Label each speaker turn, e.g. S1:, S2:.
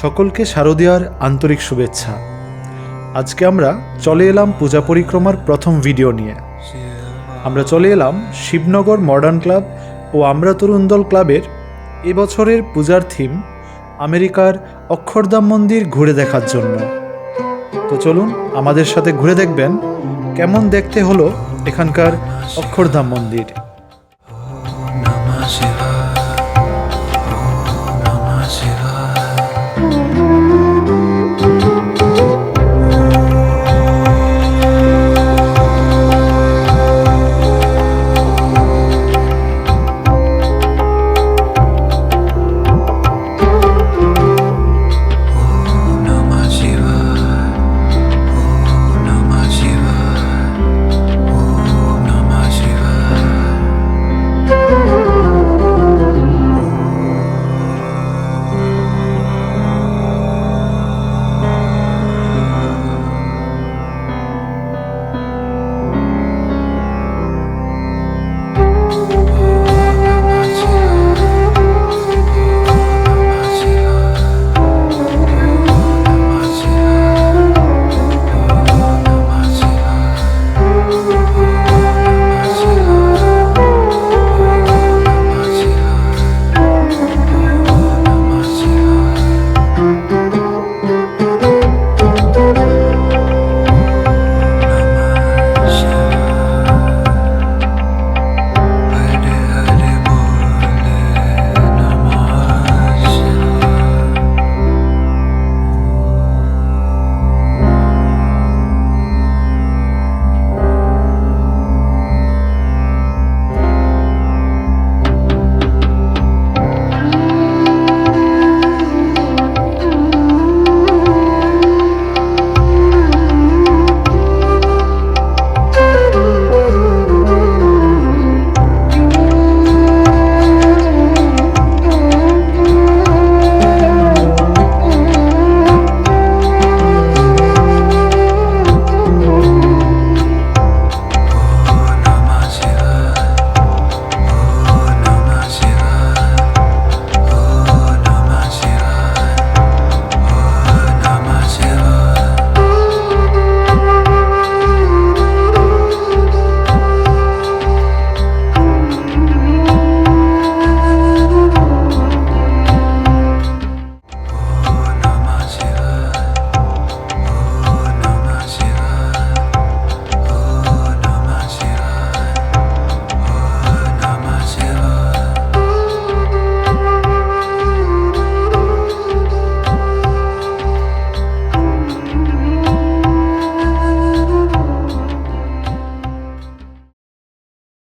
S1: সকলকে শারদীয়ার আন্তরিক শুভেচ্ছা। আজকে আমরা চলে এলাম পূজা পরিক্রমার প্রথম ভিডিও নিয়ে। আমরা চলে এলাম শিবনগর মডার্ন ক্লাব ও আমরা তরুণ দল ক্লাবের এবছরের পূজার থিম, আমেরিকার অক্ষরধাম মন্দির ঘুরে দেখার জন্য। তো চলুন আমাদের সাথে ঘুরে দেখবেন কেমন দেখতে হলো এখানকার অক্ষরধাম মন্দির।